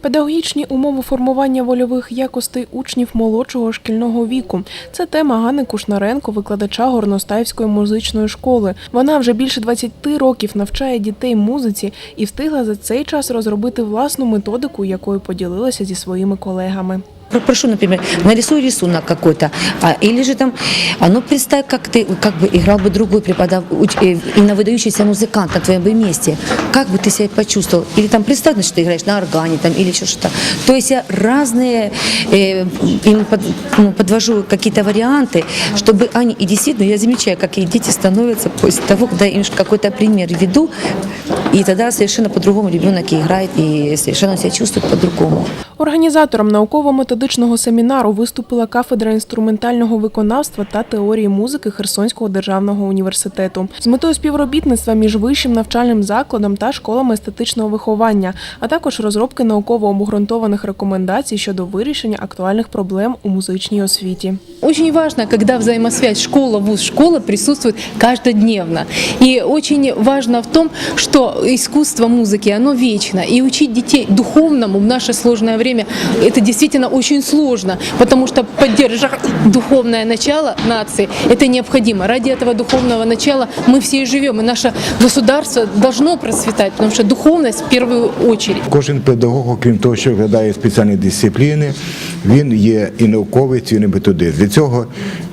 Педагогічні умови формування вольових якостей учнів молодшого шкільного віку. Це тема Гани Кушнаренко, викладача Горностаївської музичної школи. Вона вже більше 20 років навчає дітей музиці і встигла за цей час розробити власну методику, якою поділилася зі своїми колегами. Про- Прошу, например, нарисуй рисунок какой-то, а, или же там, а ну представь, как ты как бы играл бы другой преподав, э, именно выдающийся музыкант на твоем бы месте, как бы ты себя почувствовал, или там представь, значит, ты играешь на органе там, или еще что-то. То есть я разные э, им под- ну, подвожу какие-то варианты, чтобы они, и действительно я замечаю, как и дети становятся после того, когда им какой-то пример веду, и тогда совершенно по-другому ребенок играет, и совершенно себя чувствует по-другому. Організатором науково-методичного семінару виступила кафедра інструментального виконавства та теорії музики Херсонського державного університету з метою співробітництва між вищим навчальним закладом та школами естетичного виховання, а також розробки науково обґрунтованих рекомендацій щодо вирішення актуальних проблем у музичній освіті. Очень важно, когда взаимосвязь школа, вуз, школа присутствует каждодневно. И очень важно в том, что искусство музыки, оно вечно. И учить детей духовному в наше сложное время, это действительно очень сложно, потому что поддержать духовное начало нации, это необходимо. Ради этого духовного начала мы все и живем, и наше государство должно процветать, потому что духовность в первую очередь. Кожен педагог, окрім того, що викладає спеціальні дисципліни, він є і науковець, і методист. Для цього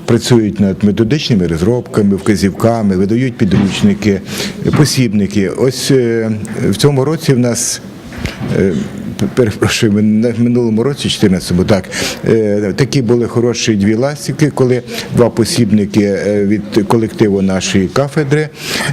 працюють над методичними розробками, вказівками, видають підручники, посібники. Ось е, в цьому році в нас. Перепрошую, на минулому році, 14-му, так е, такі були хороші дві ластівки, коли два посібники е, від колективу нашої кафедри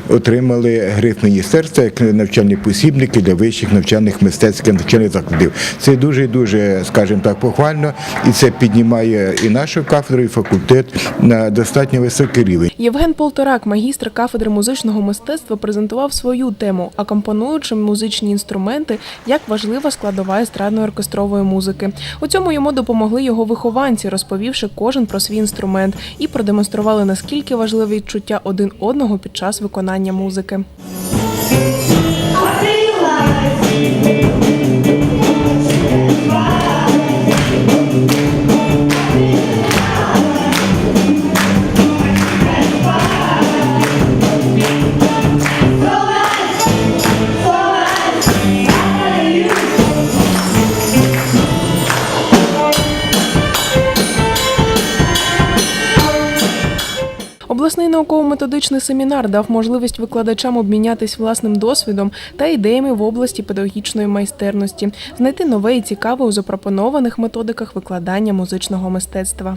отримали гриф міністерства як навчальні посібники для вищих навчальних мистецьких навчальних закладів. Це дуже дуже, скажімо так, похвально, і це піднімає і нашу кафедру, і факультет на достатньо високий рівень. Євген Полторак, магістр кафедри музичного мистецтва, презентував свою тему, акомпонуючи музичні інструменти як важлива складова естрадної оркестрової музики. У цьому йому допомогли його вихованці, розповівши кожен про свій інструмент, і продемонстрували наскільки важливе відчуття один одного під час виконання музики. Обласний науково-методичний семінар дав можливість викладачам обмінятись власним досвідом та ідеями в області педагогічної майстерності, знайти нове і цікаве у запропонованих методиках викладання музичного мистецтва.